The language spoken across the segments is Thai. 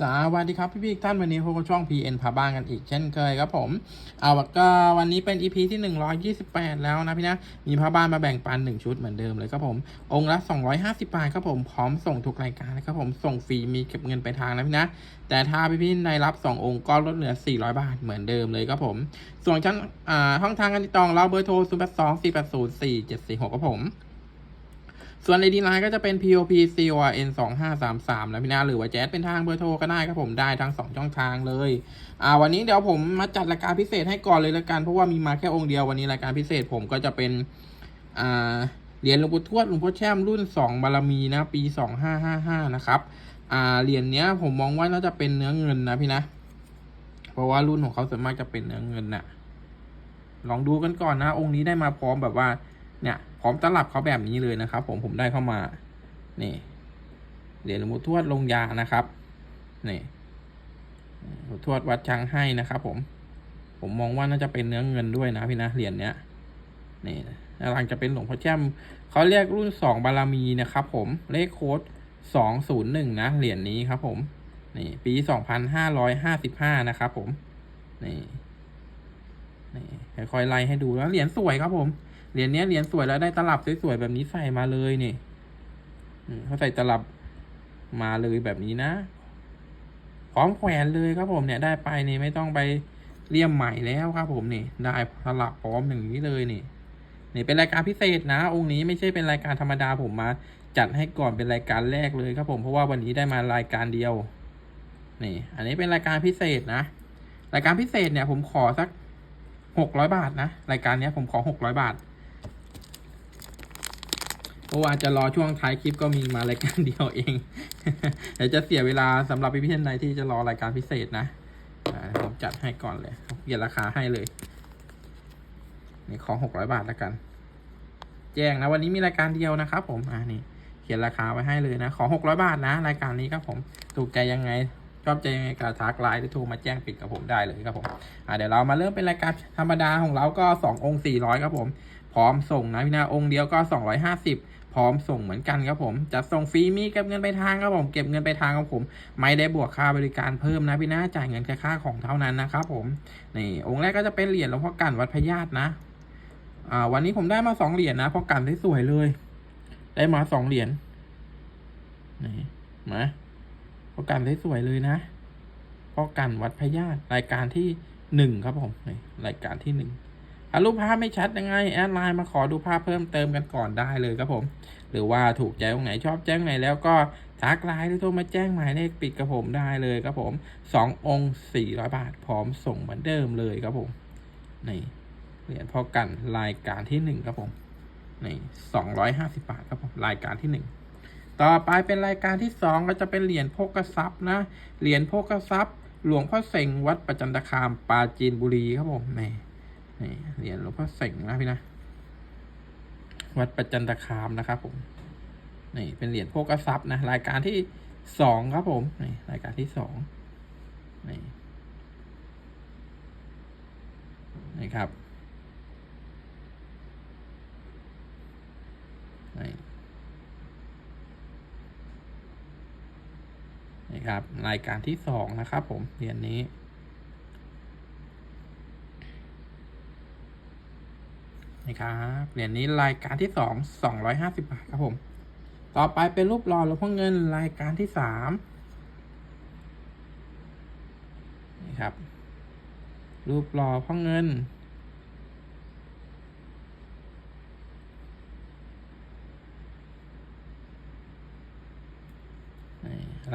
สวัสดีครับพี่พี่ท่านวันนี้พบกับช่อง PN พาบ้านกันอีกเช่นเคยครับผมเอาก็วันนี้เป็น EP ที่ 128 แล้วนะพี่นะ มีพาบ้านมาแบ่งปัน 1 ชุดเหมือนเดิมเลยครับผม องค์ละ 250 บาทครับผมพร้อมส่งทุกรายการนะครับผมส่งฟรีมีเก็บเงินไปลายทางนะพี่นะ แต่ถ้าพี่พี่ๆได้รับ 2 องค์ก็ลดเหลือ 400 บาทเหมือนเดิมเลยครับผม ส่วนชั้นอ่าห้องทางการติดต่อเราเบอร์โทร 0 8 2 4 8 0 4 7 4 6ครับผม ส่วน ID Line ก็จะเป็น POP CORN 2 5 3 3นะพี่นาหรือว่าแจ๊ดเป็นทางเบอร์โทรก็ได้ครับผมได้ทั้ง 2 ช่องทางเลย อ่าวันนี้เดี๋ยวผมมาจัดรายการพิเศษให้ก่อนเลยละกันเพราะว่ามีมาแค่องค์เดียววันนี้รายการพิเศษผมก็จะเป็นอ่าเหรียญหลวงปู่ทวดหลวงพ่อแช่มรุ่น 2 บารมีนะปี 2555 นะครับอ่าเหรียญเนี้ยผมมองว่าน่าจะเป็นเนื้อเงินนะพี่นะ เพราะว่ารุ่นของเขาส่วนมากจะเป็นเนื้อเงินน่ะลองดูกันก่อนนะ องค์นี้ได้มาพร้อมแบบว่า เนี่ย พร้อมตลับเขาแบบนี้เลยนะครับ ผมผมได้เข้ามา นี่เหรียญหลวงปู่ทวดลงยานะครับ นี่หลวงทวดวัดช้างให้นะครับ ผม ผมมองว่าน่าจะเป็นเนื้อเงินด้วยนะพี่นะเหรียญเนี้ย นี่หลังจะเป็นหลวงพ่อแจ้มเขาเรียกรุ่นสองบารมีนะครับ ผมเลขโค้ดสองศูนย์หนึ่งนะเหรียญนี้ครับผมนี่ปีสองพันห้าร้อยห้าสิบห้านะครับผมนี่นี่ค่อยๆไล่ให้ดูแล้วเหรียญสวยครับผม เหรียญเนี้ยเหรียญสวยแล้วได้ตลับสวยๆแบบนี้ใส่มาเลยนี่เขาใส่ตลับมาเลยแบบนี้นะพร้อมแขวนเลยครับผมเนี่ยได้ไปนี่ไม่ต้องไปเลี่ยมใหม่แล้วครับ ผมนี่ ได้ตลับพร้อมอย่างนี้เลยนี่นี่เป็นรายการพิเศษนะ องค์นี้ไม่ใช่เป็นรายการธรรมดาผมมา จัดให้ก่อนเป็นรายการแรกเลยครับผมเพราะว่าวันนี้ได้มารายการเดียว นี่ อันนี้เป็นรายการพิเศษนะ รายการพิเศษเนี่ย ผมขอสักหกร้อยบาทนะรายการเนี้ยผมขอหกร้อยบาท เพราะว่าจะรอช่วงท้ายคลิปก็มีมารายการเดียวเองเดี๋ยวจะเสียเวลาสำหรับพี่เพี่ท่านใดที่จะรอรายการพิเศษนะผมจัดให้ก่อนเลยเปลี่ยนราคาให้เลยนี่ขอหกร้อยบาทแล้วกัน แจ้งนะวันนี้มีรายการเดียวนะครับผมอ่านี่เขียนราคาไว้ให้เลยนะ ขอหกร้อยบาทนะรายการนี้ครับผมถูกใจยังไงชอบใจยังไงก็ทักไลน์หรือโทรมาแจ้งปิดกับผมได้เลยครับผมอ่าเดี๋ยวเรามาเริ่มเป็นรายการธรรมดาของเราก็สององค์สี่ร้อยครับผม พร้อมส่งนะพี่นาองค์เดียวก็สองร้อยห้าสิบ พร้อมส่งเหมือนกันครับผมจะส่งฟรีมีเก็บเงินไปทางครับผมเก็บเงินไปทางครับผม ไม่ได้บวกค่าบริการเพิ่มนะพี่นาจ่ายเงินแค่ค่าของเท่านั้นนะครับผมนี่องค์แรกก็จะเป็นเหรียญหลวงพ่อกันวัดพญาตนะอ่าวันนี้ผมได้มาสองเหรียญนะพราะกันได้สวยเลย ได้มาสองเหรียญนี่มาพราะกันได้สวยเลยนะพราะกันวัดพญาตรายการที่หนึ่งครับผมนี่รายการที่หนึ่ง ถ้ารูปภาพไม่ชัดยังไงแอดไลน์มาขอดูภาพเพิ่มเติมกันก่อนได้เลยครับผม หรือว่าถูกใจตรงไหนชอบแจ้งไหนแล้วก็ทักไลน์หรือโทรมาแจ้งหมายเลขปิดกับผมได้เลยครับผมสององค์สี่ร้อยบาทพร้อมส่งเหมือนเดิมเลยครับผมนี่เหรียญพอกันรายการที่หนึ่งครับผมนี่สองร้อยห้าสิบาทครับผมรายการที่หนึ่งต่อไปเป็นรายการที่สองก็จะเป็นเหรียญโภกทรัพย์นะเหรียญโภกทรัพย์ หลวงพ่อเสงวัดประจันตคามปราจีนบุรีครับผมนี่ นี่เหรียญหลวงพ่อเสงนะพี่นะ วัดประจันตคามนะครับผม นี่เป็นเหรียญโภกทรัพย์นะ รายการที่สองครับผม นี่รายการที่สองนี่นี่ครับนี่นี่ครับ รายการที่สองนะครับผมเหรียญนี้นี่ ครับเหรียญนี้รายการที่สองสองร้อยห้าสิบาทครับผม ต่อไปเป็นรูปหล่อหลวงพ่อเงินรายการที่สามนี่ครับ รูปหล่อพ่อเงิน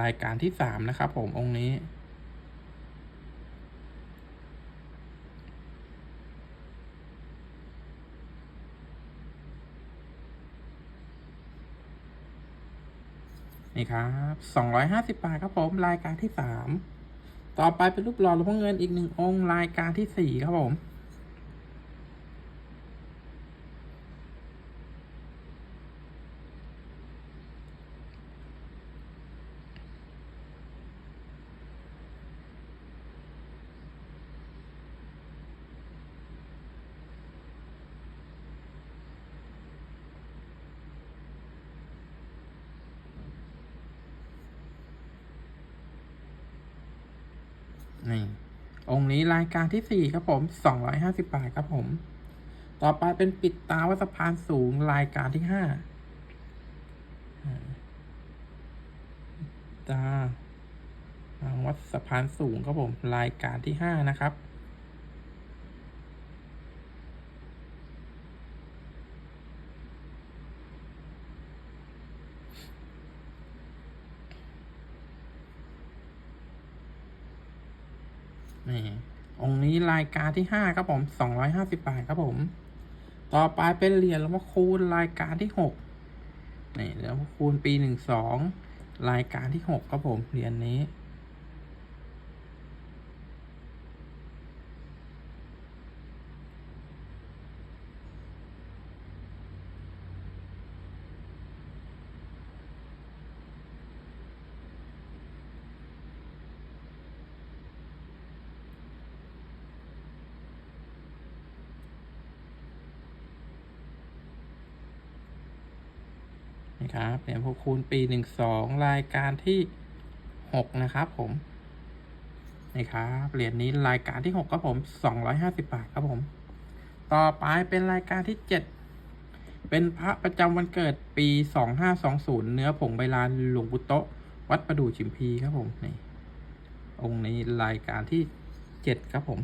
รายการที่สามนะครับผมองค์นี้ นี่ครับสองร้อยห้าสิบาทครับผมรายการที่สามต่อไปเป็นรูปหล่อหลวงพ่อเงินอีกหนึ่งองค์รายการที่สี่ครับผม น นี่ องค์ นี้รายการที่สี่ครับผมสองร้อยห้าสิบาทครับผม ต่อไปเป็นปิดตาวัดสะพานสูงรายการที่ห้าอ่าตาวัดสะพานสูงครับผม รายการที่ห้านะครับ นี่องค์นี้รายการที่ห้าครับผมสองร้อยห้าสิบบาทครับผม ต่อไปเป็นเหรียญหลวงพ่อคูณรายการที่หกนี่หลวงพ่อคูณปีหนึ่งสองรายการที่หกครับผมเหรียญนี้ เหรียญพวกคูณปีหนึ่งสองรายการที่หกนะครับผมนี่ครับเหรียญนี้รายการที่หกครับผมสองร้อยห้าสิบบาทครับผม ต่อไปเป็นรายการที่เจ็ดเป็นพระประจำวันเกิดปีสองห้าสองศูนย์เนื้อผงใบลานหลวงปู่โตวัดประดู่ชิมพีครับผมนี่องค์นี้รายการที่เจ็ดครับผม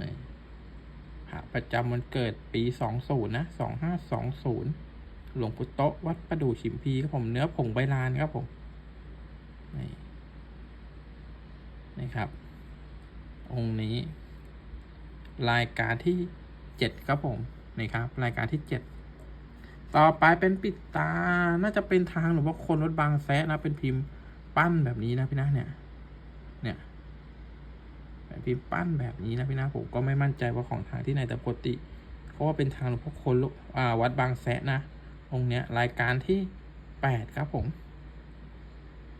นี่พระประจำวันเกิดปีสองศูนย์นะสองห้าสองศูนย์ หลวงปู่โตะวัดประดู่ฉิมพีครับผมเนื้อผงใบลานครับผมนี่นี่ครับ องค์นี้ รายการที่เจ็ดครับผมนี่ครับ รายการที่เจ็ดต่อไปเป็นปิดตา น่าจะเป็นทางหรือว่าคนวัดบางแซะนะเป็นพิมพ์ปั้นแบบนี้นะพี่นะเนี่ย เนี่ยเป็นพิมพ์ปั้นแบบนี้นะพี่นะผมก็ไม่มั่นใจว่าของทางที่ไหนแต่ปกติเพราะว่าเป็นทางหลวงพ่อคนลุอ่าวัดบางแสะนะ องค์เนี้ยรายการที่แปดครับผม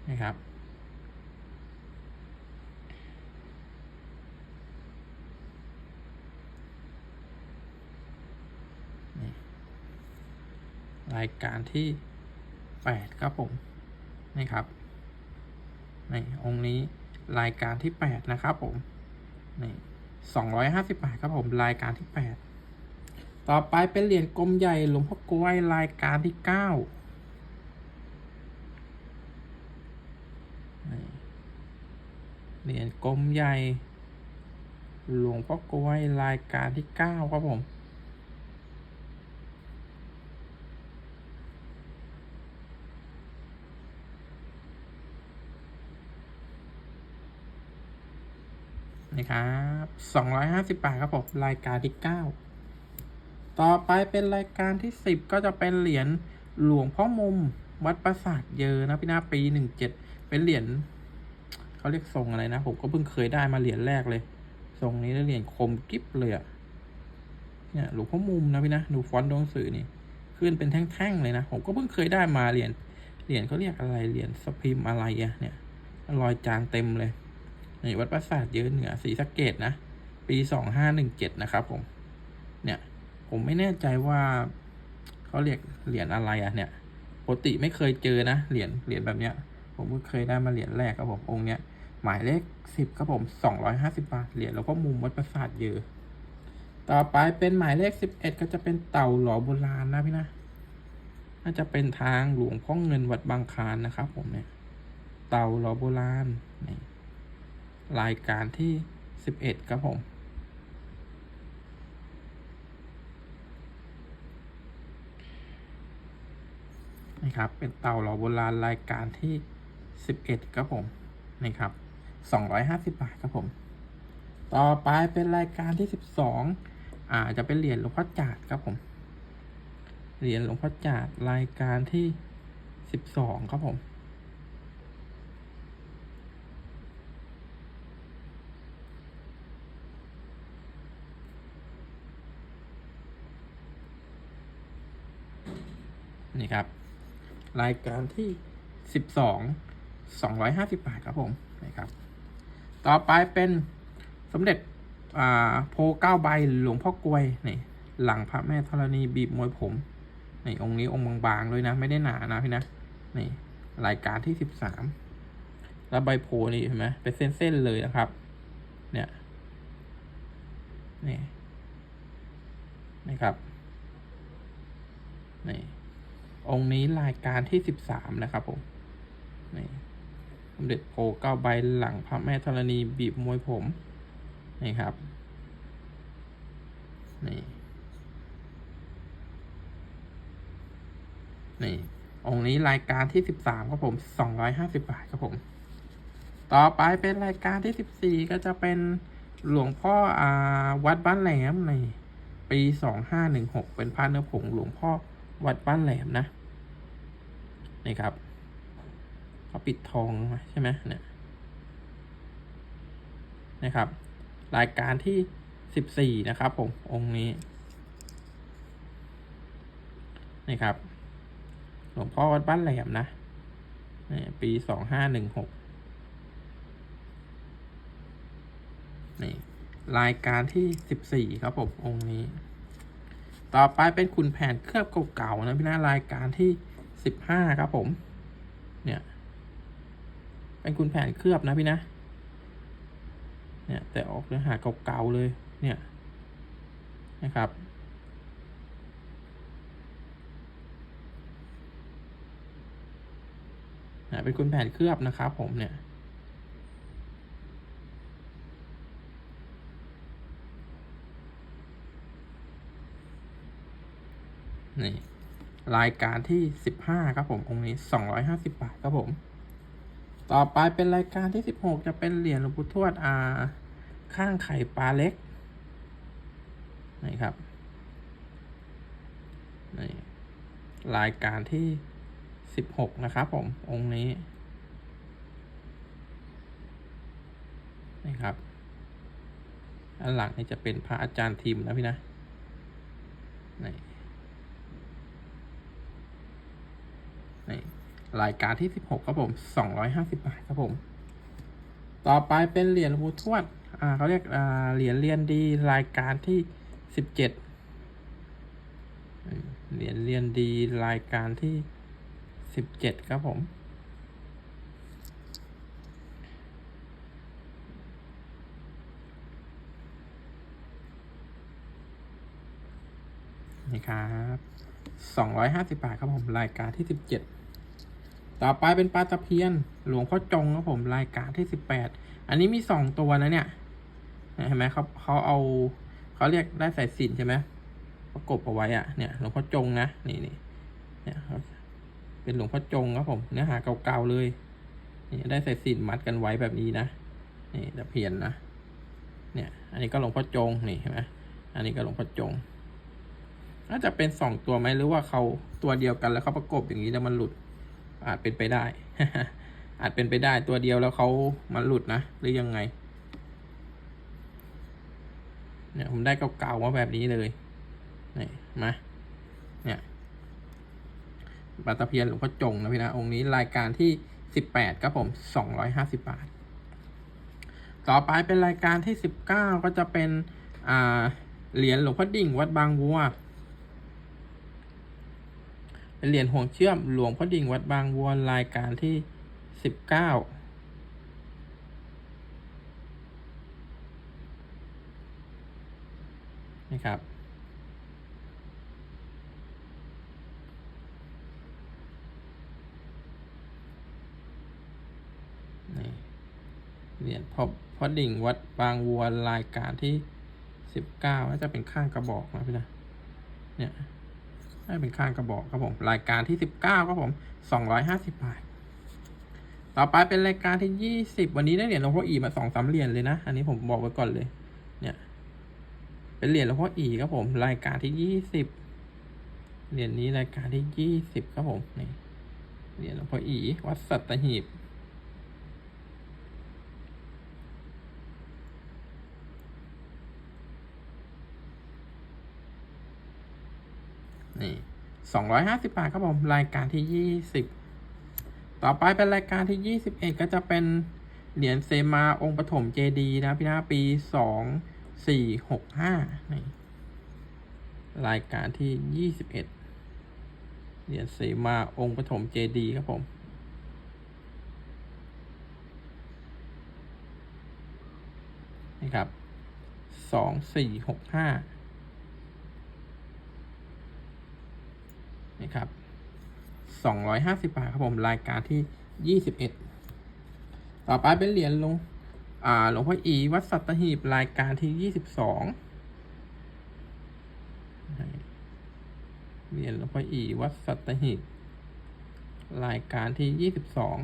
นะครับรายการที่แปดครับผมนี่ครับนี่องค์นี้รายการที่แปดนะครับผมนี่สองร้อยห้าสิบบาทครับผมรายการที่แปด ต่อไปเป็นเหรียญกลมใหญ่หลวงพ่อกล้วยรายการที่เก้าเหรียญกลมใหญ่ หลวงพ่อกล้วยรายการที่เก้าครับผมนี่ครับสองร้อยห้าสิบบาทครับผม รายการที่เก้า ต่อไปเป็นรายการที่สิบก็จะเป็นเหรียญหลวงพ่อมุม วัดปราสาทเยอนะพี่นาปีหนึ่งเจ็ดเป็นเหรียญเขาเรียกทรงอะไรนะ ผมก็เพิ่งเคยได้มาเหรียญแรกเลย ทรงนี้แล้วเหรียญคมกิ๊บเลยอะเนี่ยหลวงพ่อมุมนะพี่นะดูฟอนต์ตัวหนังสือนี่ขึ้นเป็นแท่งๆเลยนะ ผมก็เพิ่งเคยได้มาเหรียญเหรียญเขาเรียกอะไรเหรียญสพิมอะไรอะเนี่ยรอยจานเต็มเลยนี่วัดปราสาทเยอะเหนือศรีสะเกดนะ ปีสองห้าหนึ่งเจ็ดนะครับผม เนี่ย ผมไม่แน่ใจว่าเขาเรียกเหรียญอะไรอะเนี่ยปกติไม่เคยเจอนะเหรียญเหรียญแบบเนี้ย ผมก็เคยได้มาเหรียญแรกครับผมองค์เนี้ยหมายเลขสิบครับผมสองร้อยห้าสิบาทเหรียญแล้วก็มุมวัดประสาทเยอะต่อไปเป็นหมายเลขสิบเอ็ดก็จะเป็นเต่าหลอโบราณนะพี่นะน่าจะเป็นทางหลวงพ่อเงินวัดบางคานนะครับ ผมเนี่ย เต่าหลอโบราณนี่รายการที่สิบเอ็ดครับผม นะครับ เป็นเต่าหล่อโบราณรายการที่สิบเอ็ดครับผมนี่ครับสองร้อยห้าสิบบาทครับผม ต่อไปเป็นรายการที่สิบสองอ่าจะเป็นเหรียญหลวงพ่อจาดครับผม เหรียญหลวงพ่อจาดรายการที่สิบสองครับผมนี่ครับ รายการที่สิบสองสองร้อยห้าสิบบาทครับผมนะครับ ต่อไปเป็นสมเด็จอ่าโพเก้าใบหลวงพ่อกลวยนี่หลังพระแม่ธรณีบีบมวยผมนี่องค์นี้องค์บางๆเลยนะ ไม่ได้หนานะพี่นะนี่รายการที่สิบสามแล้วใบโพนี่เห็นไหมเป็นเส้นๆเลยนะครับ เนี่ยนี่นี่ครับ องค์นี้รายการที่สิบสามนะครับผมนี่สมเด็จโพเก้าใบหลังพระแม่ธรณีบีบมวยผมนี่ครับนี่นี่องค์นี้รายการที่สิบสามครับผมสองร้อยห้าสิบบาทครับผม ต่อไปเป็นรายการที่สิบสี่ก็จะเป็นหลวงพ่ออาวัดบ้านแหลมในปีสองห้าหนึ่งหกเป็นพระเนื้อผงหลวงพ่อ วัดบ้านแหลมนะนี่ครับเขาปิดทองใช่ไหมเนี่ยนะครับ รายการที่สิบสี่นะครับผมองค์นี้นี่ครับหลวงพ่อวัดบ้านแหลมนะนี่ปีสองห้าหนึ่งหกนี่รายการที่สิบสี่ครับผมองค์นี้ ต่อไปเป็นขุนแผนเคลือบเก่าๆนะพี่นะรายการที่สิบห้าครับผม เนี่ย เป็นขุนแผนเคลือบนะพี่นะ เนี่ย แต่ออกเนื้อหาเก่าๆเลย เนี่ยนะครับ เป็นคุณแผนเคลือบนะครับผมเนี่ย นี่รายการที่สิบห้าครับผมองค์นี้สองร้อยห้าสิบบาทครับผม ต่อไปเป็นรายการที่สิบหกจะเป็นเหรียญหลวงปู่ทวดอ่าข้างไข่ปลาเล็กนี่ครับนี่รายการที่สิบหกนะครับผมองค์นี้นี่ครับ อันหลังนี่จะเป็นพระอาจารย์ทิมนะพี่นะนี่ รายการที่สิบหกครับผมสองร้อยห้าสิบบาทครับผม ต่อไปเป็นเหรียญหลวงปู่ทวดอ่าเขาเรียกอ่าเหรียญเรียนดีรายการที่สิบเจ็ดเหรียญเรียนดีรายการที่สิบเจ็ดครับผมนี่ครับสองร้อยห้าสิบบาทครับผม รายการที่สิบเจ็ด ต่อไปเป็นปลาตะเพียน หลวงพ่อจงครับผมรายการที่สิบแปดอันนี้มีสองตัวนะเนี่ยเห็นไหมเขาเขาเอาเขาเรียกได้สายสินใช่ไหมประกบเอาไว้อะเนี่ยหลวงพ่อจงนะนี่นี่เนี่ยเป็นหลวงพ่อจงครับผมเนื้อหาเก่าๆเลยนี่ได้ใส่สินมัดกันไว้แบบนี้นะนี่ตะเพียนนะเนี่ย อันนี้ก็หลวงพ่อจงนี่เห็นไหมอันนี้ก็หลวงพ่อจงน่าจะเป็นสองตัวไหมหรือว่าเขาตัวเดียวกันแล้วเขาประกบอย่างนี้แล้วมันหลุด อาจเป็นไปได้ อาจเป็นไปได้ตัวเดียวแล้วเขามันหลุดนะ หรือยังไง เนี่ยผมได้เก่าๆมาแบบนี้เลยนี่มาเนี่ยปลาตะเพียนหลวงพ่อจงนะพี่นะ องค์นี้รายการที่สิบแปดครับผมสองร้อยห้าสิบบาท ต่อไปเป็นรายการที่สิบเก้าก็จะเป็น อ่า เหรียญหลวงพ่อดิ่งวัดบางวัว เป็นเหรียญห่วงเชื่อมหลวงพ่อดิ่งวัดบางวัวรายการที่สิบเก้านี่ครับ นี่เหรียญพอพ่อดิ่งวัดบางวัวรายการที่สิบเก้าน่าจะเป็นข้างกระบอกนะพี่นะเนี่ย น่าเป็นข้างกระบอกครับผม รายการที่สิบเก้าครับผมสองร้อยห้าสิบบาท ต่อไปเป็นรายการที่ยี่สิบวันนี้ได้เหรียญหลวงพ่ออีมาสองสามเหรียญเลยนะ อันนี้ผมบอกไว้ก่อนเลย เนี่ย เป็นเหรียญหลวงพ่ออีครับผม รายการที่ยี่สิบเหรียญนี้รายการที่ยี่สิบครับผม นี่ เหรียญหลวงพ่ออี วัดสัตหีบี่สองร้อยห้าสิบบาทครับผม รายการที่ยี่สิบต่อไปเป็นรายการที่ยี่สิบเอ็ดก็จะเป็นเหรียญเซมาองค์ปฐมเจดีนะพี่นะปีสองสี่หกห้านี่รายการที่ยี่สิบเอ็ดเหรียญเซมาองค์ปฐมเจดีครับผมนี่ครับสองสี่หกห้า นี่ครับสองร้อยห้าสิบบาทครับผมรายการที่ยี่สิบเอ็ดต่อไปเป็นเหรียญลงอ่าหลวงพ่ออีวัดสัตหีบรายการที่ยี่สิบสองเหรียญหลวงพ่ออีวัดสัตหีบรายการที่ยี่สิบสอง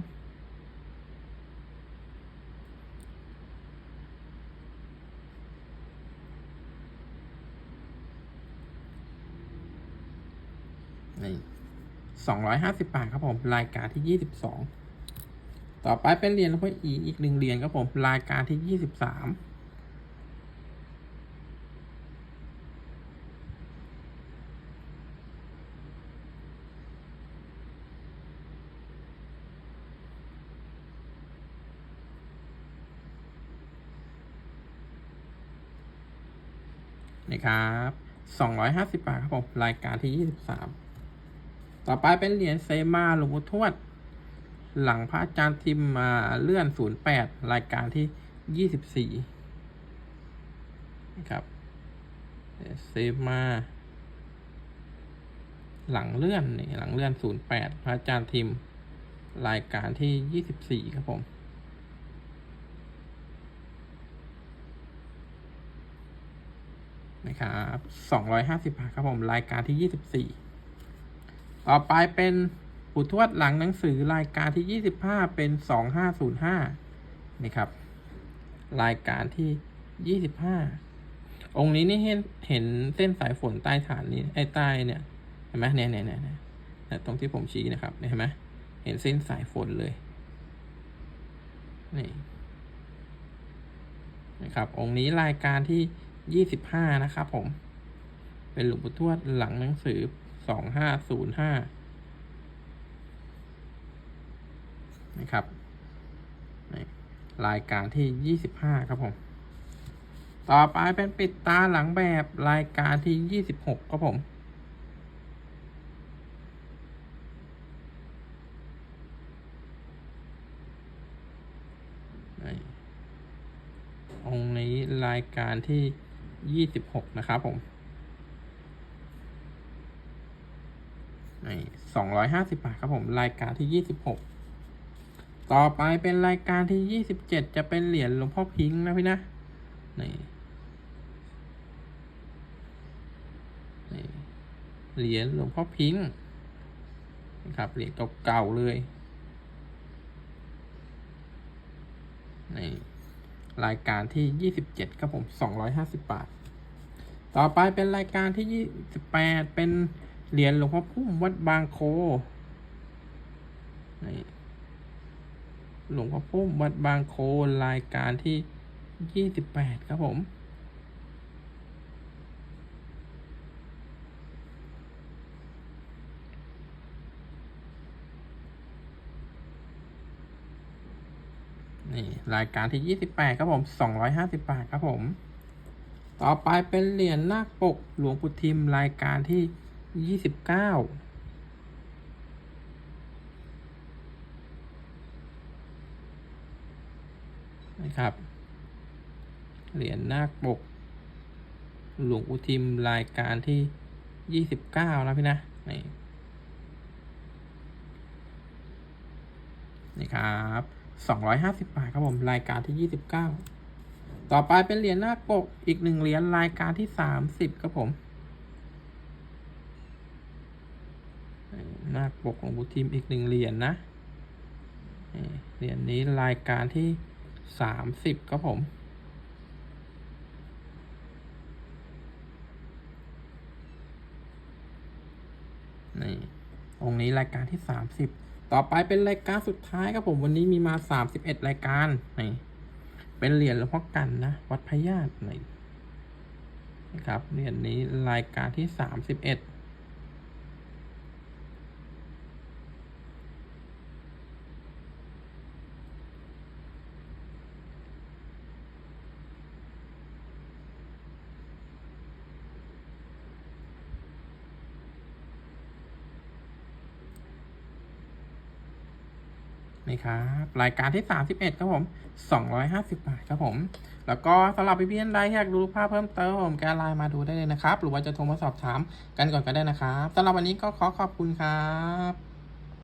250 บาทครับผมรายการที่ 22 ต่อไปเป็นเหรียญหลวงพ่ออีอีกหนึ่งเหรียญครับผมรายการที่ 23นะครับ250 บาทครับผม รายการที่ 23 ต่อไปเป็นเหรียญเซมาหลวงโทวด หลังพระอาจารย์ทิมมาเลื่อนศูนย์แปดรายการที่ยี่สิบสี่ครับเซมาหลังเลื่อนนี่หลังเลื่อนศูนย์แปดพระอาจารย์ทิม รายการที่ยี่สิบสี่ครับผมนะครับสองร้อยห้าสิบาทครับผม รายการที่ยี่สิบสี่ ต่อไปเป็นปู่ทวดหลังหนังสือรายการที่ยี่สิบห้าเป็นสองห้าศูนย์ห้านี่ครับ รายการที่ยี่สิบห้าองค์นี้นี่เห็นเห็นเส้นสายฝนใต้ฐานนี้ไอ้ใต้เนี่ยเห็นไหมเนี่ยเนี่ยเนี่ยตรงที่ผมชี้นะครับเห็นไหมเห็นเส้นสายฝนเลยนี่นะครับ องค์นี้รายการที่ยี่สิบห้านะครับผม เป็นหลวงปู่ทวดหลังหนังสือ สองห้าศูนย์ห้านะครับรายการที่ยี่สิบห้าครับผม ต่อไปเป็นปิดตาหลังแบบรายการที่ยี่สิบหกครับผม องนี้รายการที่ยี่สิบหกนะครับผม สองร้อยห้าสิบาทครับผม รายการที่ยี่สิบหกต่อไปเป็นรายการที่ยี่สิบเจ็ดจะเป็นเหรียญหลวงพ่อพิงค์นะพี่นะนี่นี่เหรียญหลวงพ่อพิงค์นะครับเหรียญเก่าๆเลยนี่รายการที่ยี่สิบเจ็ดครับผมสองร้อยห้าสิบบาท ต่อไปเป็นรายการที่ยี่สิบแปดเป็น เหรียญหลวงพ่อพุ่มวัดบางโคนี่หลวงพ่อพุ่มวัดบางโครายการที่ยี่สิบแปดครับผมนี่รายการที่ยี่สิบแปดครับผมสองร้อยห้าสิบบาทครับผม ต่อไปเป็นเหรียญนาคปกหลวงปู่ทิมรายการที่ ยี่สิบเก้านะครับ เหรียญนาคปก หลวงปู่ทิมรายการที่ยี่สิบเก้านะพี่นะ นี่นี่ครับสองร้อยห้าสิบบาทครับผม รายการที่ยี่สิบเก้าต่อไปเป็นเหรียญนาคปก อีกหนึ่งเหรียญรายการที่สามสิบครับผมนาคปกของบุทีมอีกหนึ่งเหรียญนะเหรียญนี้รายการที่สามสิบครับผมนี่องนี้รายการที่สามสิบต่อไปเป็นรายการสุดท้ายครับผมวันนี้มีมาสามสิบเอ็ดรายการนี่เป็นเหรียญหลวงพ่อกันนะ วัดพญาตนี่นะครับเหรียญนี้รายการที่สามสิบเอ็ด ครับ รายการที่ 31 ครับผม 250 บาทครับผม แล้วก็สำหรับพี่ๆท่านใดที่อยากดูภาพเพิ่มเติมผมแกไลน์มาดูได้เลยนะครับ หรือว่าจะโทรมาสอบถามกันก่อนก็ได้นะครับสำหรับวันนี้ก็ขอขอบคุณครับ